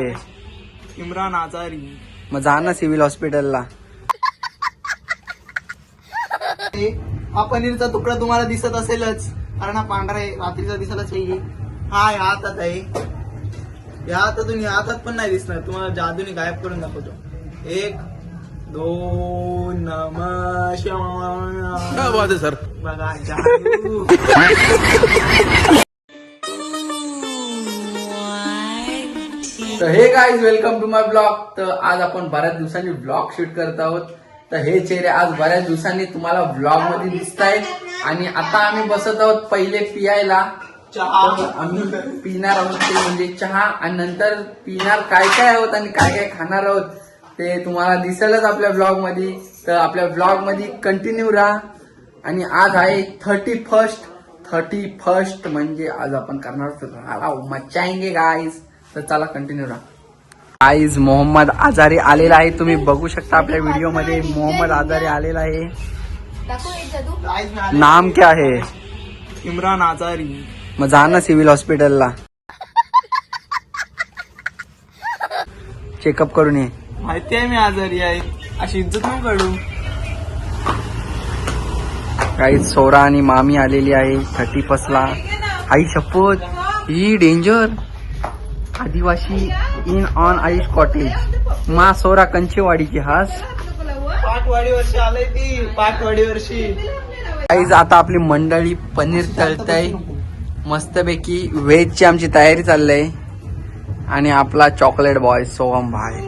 इम्रान आजारी. मग जा ना सिव्हिल हॉस्पिटलला. हा पनीरचा तुकडा तुम्हाला दिसत असेलच. कारण हा पांढरा आहे रात्रीचा दिसायलाच पाहिजे हा या हातात आहे. या हातातून या हातात पण नाही दिसणार. तुम्हाला जादूने गायब करून दाखवतो. एक दोन नम सर? बघा जादू. तर हे guys welcome to my blog तर आज आपण बऱ्याच दिवसांनी ब्लॉग शूट करत आहोत. तर हे चेहरे आज बऱ्याच दिवसांनी तुम्हाला ब्लॉगमध्ये दिसत आहेत आणि आता आम्ही बसत आहोत पहिले पियायला. चहा. आम्ही पिणार आहोत ते म्हणजे चहा. आणि नंतर पिणार काय काय आहोत आणि काय काय खाणार आहोत ते तुम्हाला दिसेलच आपल्या ब्लॉगमध्ये. तर आपल्या ब्लॉगमध्ये कंटिन्यू राहा. आणि आज आहे थर्टी फर्स्ट थर्टी फर्स्ट म्हणजे आज आपण करणार मचाएंगे गाईज तर चला कंटिन्यू राहा. गाईज मोहम्मद आजारी आलेला आहे. तुम्ही बघू शकता आपल्या व्हिडिओमध्ये मोहम्मद आजारी आलेला आहे. नाम क्या है? इम्रान आजारी. मग जा ना सिव्हिल हॉस्पिटलला चेकअप करून ये. माहिती आहे मी आजारी आहे. अशी इज्जत न करू. काही सोरा आणि मामी आलेली आहे. थर्टी ला. आई शपथ. ही डेंजर आदिवासी इन ऑन आईस कॉटेज. मा सोरा कंचेवाडीची हास. पाठवाडी वर्षी आलंय ती पाठवाडी वर्षी. आईज आता आपली मंडळी पनीर तळतय. मस्तपैकी व्हेजची आमची तयारी चालली आहे आणि आपला चॉकलेट बॉय सोहम भाई.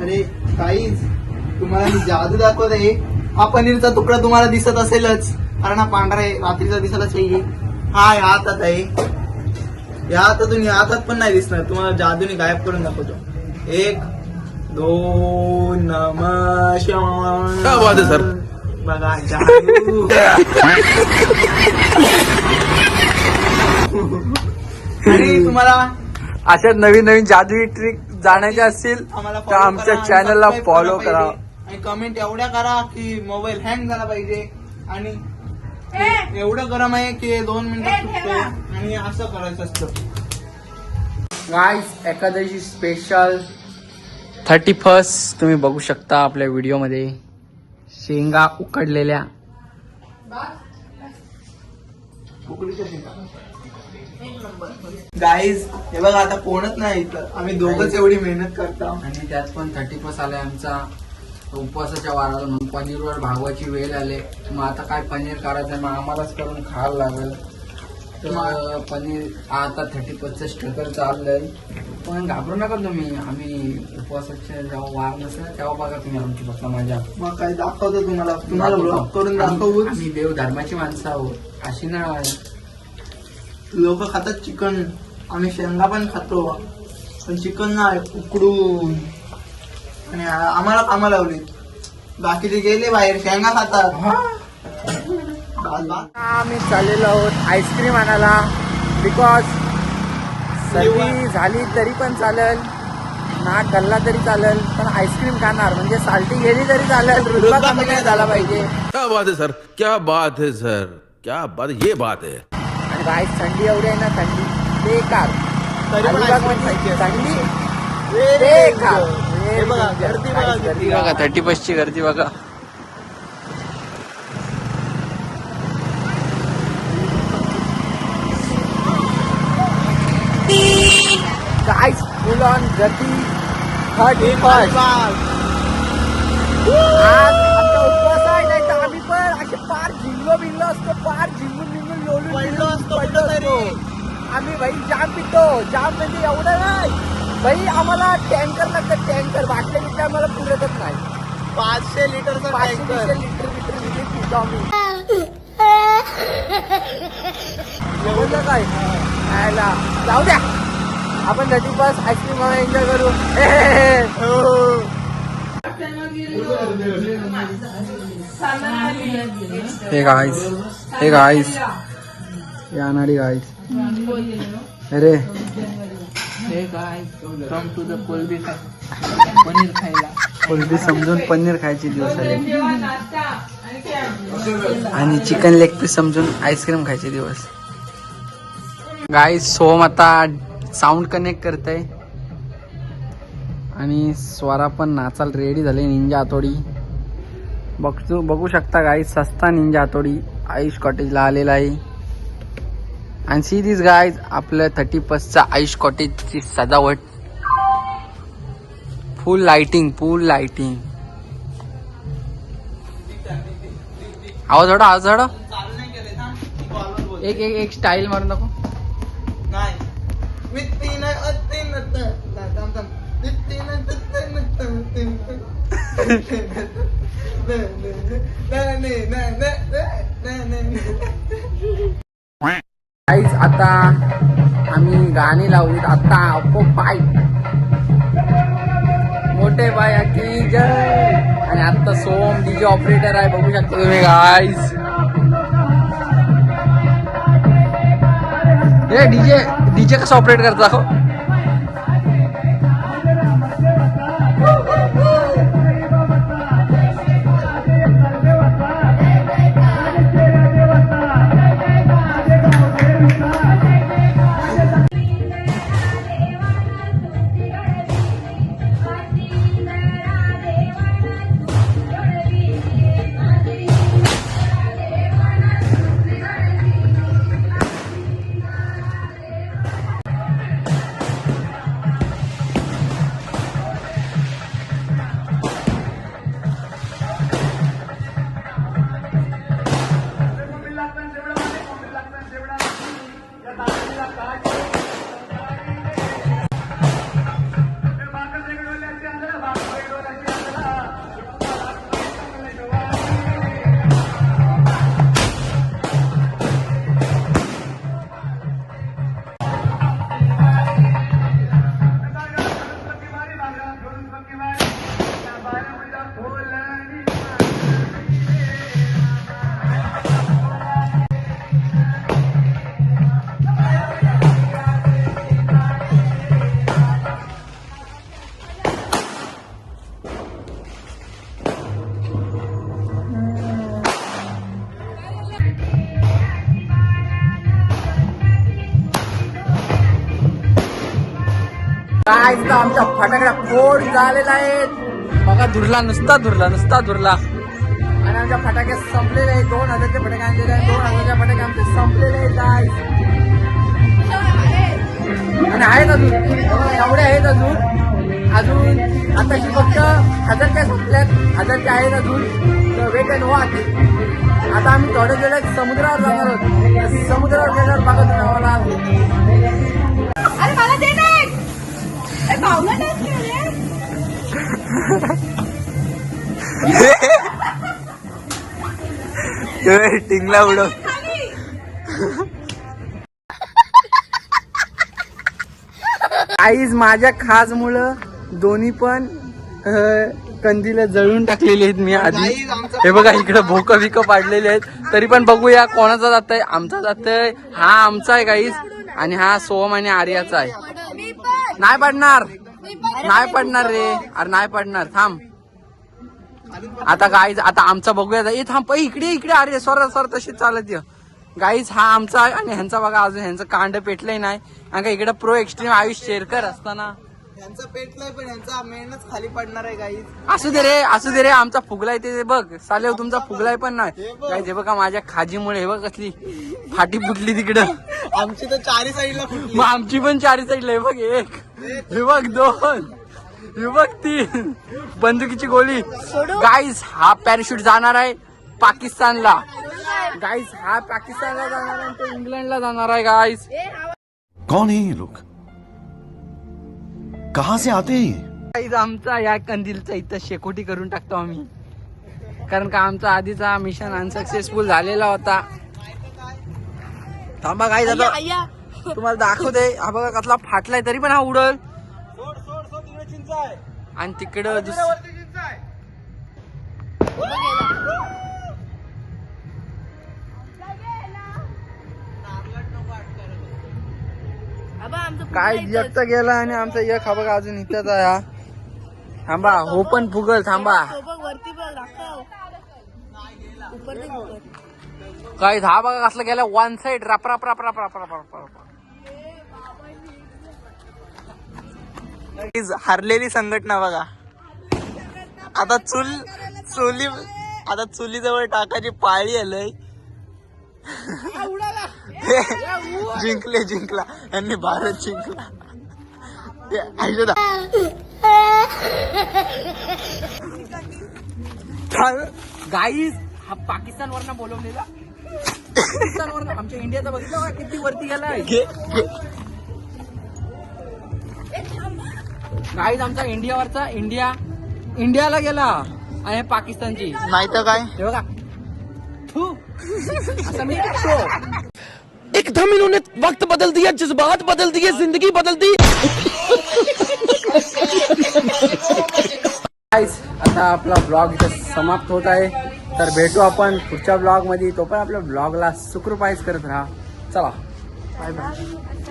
अरे काहीच तुम्हाला मी जादू दाखवत आहे हा पनीरचा तुकडा तुम्हाला दिसत असेलच. कारण हा पांढरा आहे रात्रीचा दिसायलाच पाहिजे हा या हातात आहे. या हातातून या हातात पण नाही दिसणार. तुम्हाला जादूने गायब करून दाखवतो. एक दोन नम सर? बघा जादू. आणि तुम्हाला अशा नवीन नवीन जादुई ट्रिक जाण्याच्या असतील आम्हाला तर आमच्या चॅनलला फॉलो करा. आणि कमेंट एवढ्या करा की मोबाईल हँग झाला पाहिजे. आणि एवढं गरम आहे की दोन मिनिटात सुटते आणि असं करायचं असतं. एकादशी स्पेशल थर्टी फर्स्ट तुम्ही बघू शकता आपल्या व्हिडिओमध्ये शेंगा उकडलेल्या. गाईज हे बघा आता कोणच नाही इथं. आम्ही दोघच एवढी मेहनत करतो. आणि त्यात पण थर्टी फर्स्ट आलाय आमचा. उपवासाच्या वाराला म्हणून पनीरवर भागवायची वेळ आले. मग आता काय पनीर करायचं? मग आम्हालाच करून खायला लागेल. तर पनीर आता थर्टी फर्स्टचं स्ट्रगल चाललंय. पण घाबरू नका तुम्ही. आम्ही उपवासाच्या जेव्हा वार नसेल तेव्हा बघा तुम्ही आमची फक्त माझ्या. मग काय दाखवतो तुम्हाला. तुम्हाला ब्लॉग करून दाखवू. आम्ही देव धर्माची माणसं आहोत. अशी ना लोक खातात चिकन. आम्ही शेंगा पण खातो. पण चिकन नाही उकडून. आणि आम्हाला कामाला लावली. बाकीचे गेले बाहेर शेंगा खातात. आम्ही चाललेलो आहोत आईस्क्रीम आणायला. बिकॉज सर्दी झाली तरी पण चालेल. नाक गल्ला तरी चालेल पण आईस्क्रीम खाणार. म्हणजे साल्टी गेली तरी चालेल. कमी नाही झाला पाहिजे. क्या बात है सर? क्या बात है सर? क्या बात ये बात है। आणि बाहेर थंडी एवढी आहे ना थंडी बेकार. थंडी गर्दी बघा थर्टी ची गर्दी बघा. फुल ऑन गर्दी. Thirty first. बास. आज आमचा उपवास आहे नाही तर आम्ही पण असे पार झिंगलो बिंगलो असतो पार झिंगून बिंगून लोलून पडलो बिलून असतो पडलो कुठंतरी. असतो. आम्ही भाई जाम पितो. जाम म्हणजे एवढं नाही. भाई आम्हाला टँकर लागतं टँकर. बाटल्या बिटल्या आम्हाला पुरतच नाही. पाचशे लिटरचा पाचशे टँकर. लिटर लिटर लिटर पितो आम्ही. एवढं काय? खायला. जाऊ द्या. आपण थर्टी पास आईस्क्रीम एन्जॉय करू. हे, हे, हे. हे. गाईस हे गाईस येणारी गाईस अरे. हे काय कम टू द कोलबी पनीर खायला. कोलबी समजून पनीर खायचे दिवस आले. आणि चिकन लेग पीस समजून आईस्क्रीम खायचे दिवस. गाई सोम आता साऊंड कनेक्ट करतय. आणि स्वरा पण नाचाल रेडी झाले निंजा हातोडी बघतो बघू शकता गाई सस्ता निंजा हातोडी आयुष कॉटेजला आलेला आहे. आणि सी दिस गायज आपलं थर्टी फर्स्टचा आयुष कॉटेजची सजावट. फुल लाइटिंग फुल लाइटिंग आवाज हडा आवाज हडा एक एक एक स्टाईल मारू नको. नाही. आईज आता आम्ही गाणी लावूत आता अप्पो पाय. मोठे बाय की जय. आणि आता सोम डीजे ऑपरेटर आहे. बघू शकता तुम्ही गाईज हे डीजे डीजे कसं ऑपरेट करता हो आमच्या फटाकड्या फोड झालेला आहेत बघा धुरला नुसता धुरला नुसता धुरला. आणि आमच्या फटाके संपलेले आहेत. दोन हजारचे फटाके आणलेले आहेत. दोन हजारचे फटाके आमचे संपलेले आहेत. आणि आहेत अजून. एवढे आहेत अजून. अजून आताशी फक्त हजारच्या संपल्यात हजारचे आहेत अजून. तर वेट अँड वॉच आता आम्ही थोड्या वेळात समुद्रावर जाणार आहोत. समुद्रावर गेल्यावर बघा तुम्ही टिंगला उडव. आईज माझ्या खाज मुळे दोन्ही पण कंदील जळून टाकलेली आहेत मी आधी. हे बघा इकडे भोक बिक पाडलेले आहेत. तरी पण बघूया कोणाचा जातंय आमचा जातंय. हा आमचा आहे गाईज आणि हा सोम आणि आर्याचा आहे. नाही पडणार. नाही पडणार. रे. अरे नाही पडणार. थांब. आता गाईज आता आमचा बघूया. ए थांब. पै इकडे इकडे. अरे सर सर तशी चालत ये. गाईज हा आमचा आहे आणि ह्यांचा बघा अजून. ह्यांचं कांड पेटलंय नाही. आणि का इकडे प्रो एक्स्ट्रीम आयुष शेरकर असताना. यांचा पेटलाय पण यांचा मेहनत खाली पडणार आहे काही असू दे रे असू दे रे. आमचा फुगलाय ते बघ. सालेव तुमचा फुगलाय पण नाही. काय हे बघा माझ्या खाजीमुळे. हे बघ कसली फाटी फुटली तिकडं. आमची तर चारी साईडला मग आमची पण चारी साईडला हे बघ एक. बघ दोन. बघ तीन. बंदुकीची गोळी. गाईज हा पॅराशूट जाणार आहे पाकिस्तानला. गाईज हा पाकिस्तानला जाणार आहे तो इंग्लंडला जाणार आहे गाईज हवा. कौन है लोग? कहां से आते हैं ये? गाईज आमचा या कंदीलचा इथं शेकोटी करून टाकतो आम्ही. कारण का आमचा आधीचा मिशन अनसक्सेसफुल झालेला होता. थांबा गाईज आता. तुम्हाला दाखवते. हा बघा कसला फाटलाय तरी पण हा उडल. आणि तिकडं काय तर गेला आणि आमचा एक हा बघा अजून इथंच आहे हा. थांबा हो पण फुगल थांबा. वरती बघ, काय हा बघा कसलं गेलं. वन साइड राप राप राप राप राप राप राप हरलेली संघटना बघा. आता चुल चुली आता चुलीजवळ टाकायची पाळी आलंय जिंकले जिंकला. यांनी भारत जिंकला. गाईज हा पाकिस्तान वरना बोलवलेला. आमच्या इंडियाचा बघितलं का? किती वरती घे. गाईज आमचा इंडियावरचा इंडिया इंडियाला गेला आणि पाकिस्तानची. नाही तर काय? हे बघा. थू. असं मी तो एकदम इन्होंने वक्त बदल दिया जज्बात बदल दिए जिंदगी बदल दी. आता आपला ब्लॉग इथे समाप्त होत आहे. तर भेटू आपण पुढच्या ब्लॉगमध्ये तो पण आपल्या ब्लॉगला सुखरूपाईज करत राहा. चला. Bye bye